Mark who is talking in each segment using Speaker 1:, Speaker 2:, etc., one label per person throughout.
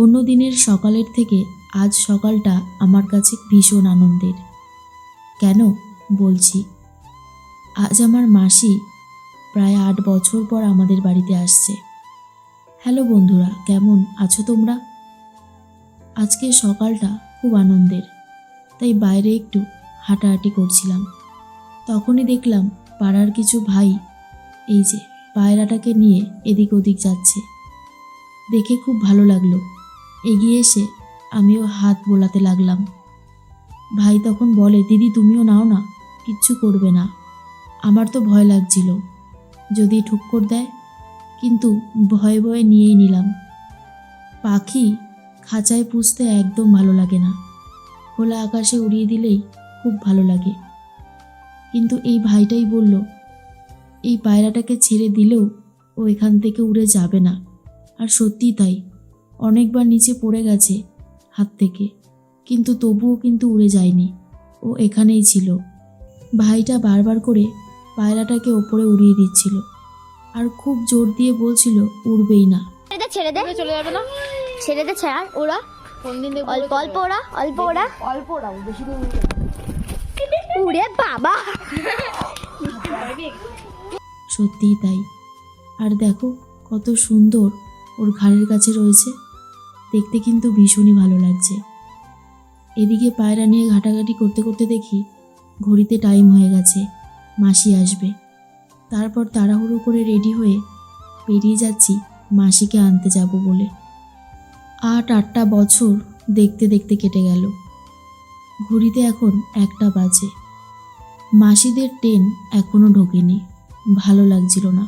Speaker 1: অন্য দিনের সকালের থেকে আজ সকালটা আমার কাছে ভীষণ আনন্দের। কেন? বলছি। আজ আমার মাসি প্রায় আট বছর পর আমাদের বাড়িতে আসছে। হ্যালো বন্ধুরা, কেমন আছো তোমরা? আজকে সকালটা খুব আনন্দের, তাই বাইরে একটু হাঁটাহাঁটি করছিলাম। তখনই দেখলাম পাড়ার কিছু ভাই এই যে পায়রাটাকে নিয়ে এদিক ওদিক যাচ্ছে। দেখে খুব ভালো লাগল। এগিয়ে এসে আমিও হাত বোলাতে লাগলাম। ভাই তখন বলে, দিদি, তুমিও নাও না, কিচ্ছু করবে না। আমার তো ভয় লাগছিল। যদি ঠুক্কর দেয়, কিন্তু ভয়ে ভয়ে নিয়েই নিলাম। পাখি খাঁচায় পুষতে একদম ভালো লাগে না। খোলা আকাশে উড়িয়ে দিলেই খুব ভালো লাগে। কিন্তু এই ভাইটাই বলল, এই পায়রাটাকে ছেড়ে দিলেও ও এখান থেকে উড়ে যাবে না। আর সত্যিই তাই। অনেকবার নিচে পড়ে গেছে হাত থেকে। কিন্তু তবুও কিন্তু উড়ে যায়নি। ও এখানেই ছিল। ভাইটা বারবার করে পায়রাটাকে ওপরে উড়িয়ে দিচ্ছিল। আর খুব জোর দিয়ে বলছিল উড়বেই না।
Speaker 2: ছেড়ে দে
Speaker 3: চলে যাবে না?
Speaker 2: ছেড়ে দে ছাড় ওরা অল্প অল্প ওরা অল্প ওরা
Speaker 3: অল্প ওরাও বেশি
Speaker 2: উড়ে বাবা।
Speaker 1: সত্যিই তাই। আর দেখো কত সুন্দর ওর ঘাড়ের কাছে রয়েছে। দেখতে কিন্তু ভীষণই ভালো লাগছে। এদিকে পায়রা নিয়ে ঘাটাঘাটি করতে করতে দেখি ঘড়িতে টাইম হয়ে গেছে, মাসি আসবে। তারপর তাড়াহুড়ো করে রেডি হয়ে বেরিয়ে যাচ্ছি মাসিকে আনতে যাব বলে। আট আটটা বছর দেখতে দেখতে কেটে গেল। ঘড়িতে এখন একটা বাজে। মাসিদের ট্রেন এখনও ঢোকেনি, ভালো লাগছিল না।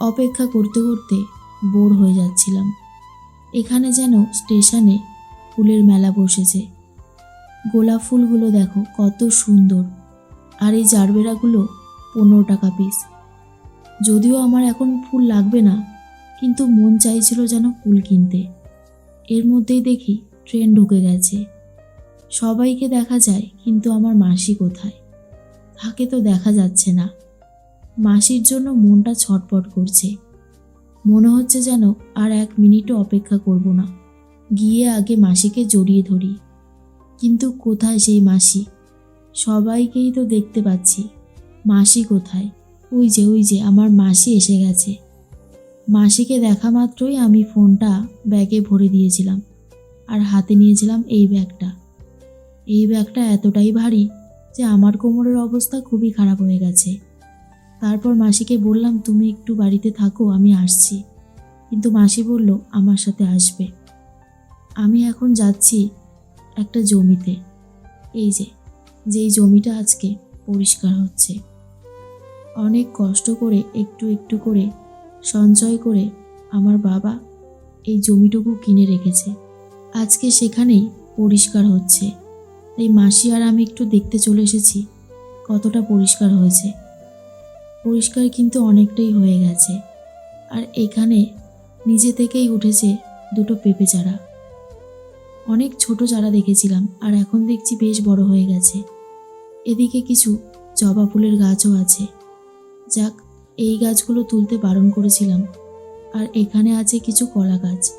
Speaker 1: অপেক্ষা করতে করতে বোর হয়ে যাচ্ছিলাম। এখানে যেন স্টেশনে ফুলের মেলা বসেছে। গোলাপ ফুলগুলো দেখো, কত সুন্দর। আর এই জারবেরাগুলো পনেরো টাকা পিস যদিও আমার এখন ফুল লাগবে না, কিন্তু মন চাইছিল যেন ফুল কিনতে। এর মধ্যেই দেখি ট্রেন ঢুকে গেছে। সবাইকে দেখা যায়, কিন্তু আমার মাসি কোথায়? তাকে তো দেখা যাচ্ছে না। মাসির জন্য মনটা ছটপট করছে। মনে হচ্ছে যেন আর এক মিনিটও অপেক্ষা করব না। গিয়ে আগে মাসিকে জড়িয়ে ধরি। কিন্তু কোথায় সেই মাসি? সবাইকেই তো দেখতে পাচ্ছি। মাসি কোথায়? ওই যে ওই যে, আমার মাসি এসে গেছে। মাসিকে দেখা মাত্রই আমি ফোনটা ব্যাগে ভরে দিয়েছিলাম আর হাতে নিয়েছিলাম এই ব্যাগটা। এই ব্যাগটা এতটাই ভারী যে আমার কোমরের অবস্থা খুবই খারাপ হয়ে গেছে। তারপর মাসিকে বললাম, তুমি একটু বাড়িতে থাকো, আমি আসছি। কিন্তু মাসি বলল, আমার সাথে আসবে। আমি এখন যাচ্ছি একটা জমিতে। এই যে, যেই জমিটা আজকে পরিষ্কার হচ্ছে। অনেক কষ্ট করে, একটু একটু করে, সঞ্চয় করে আমার বাবা এই জমিটুকু কিনে রেখেছে। আজকে সেখানেই পরিষ্কার হচ্ছে। তাই মাসি আর আমি একটু দেখতে চলে এসেছি, কতটা পরিষ্কার হয়েছে। পরিষ্কার কিন্তু অনেকটাই হয়ে গেছে। আর এখানে নিজে থেকেই উঠেছে দুটো পেঁপে চারা। অনেক ছোট চারা দেখেছিলাম, আর এখন দেখছি বেশ বড় হয়ে গেছে। এদিকে কিছু জবা ফুলের গাছও আছে। যাক, এই গাছগুলো তুলতে বারণ করেছিলাম। আর এখানে আছে কিছু কলা গাছ।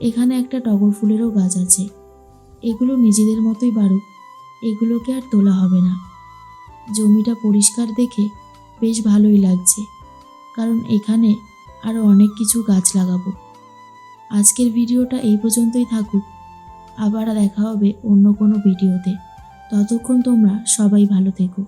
Speaker 1: এখানে একটা টগর ফুলেরও গাছ আছে। এগুলো নিজেদের মতোই বাড়ুক, এগুলোকে আর তোলা হবে না। জমিটা পরিষ্কার দেখে বেশ ভালোই লাগছে। কারণ এখানে আরও অনেক কিছু গাছ লাগাবো। আজকের ভিডিওটা এই পর্যন্তই থাকুক। আবার দেখা হবে অন্য কোনো ভিডিওতে। ততক্ষণ তোমরা সবাই ভালো থেকো।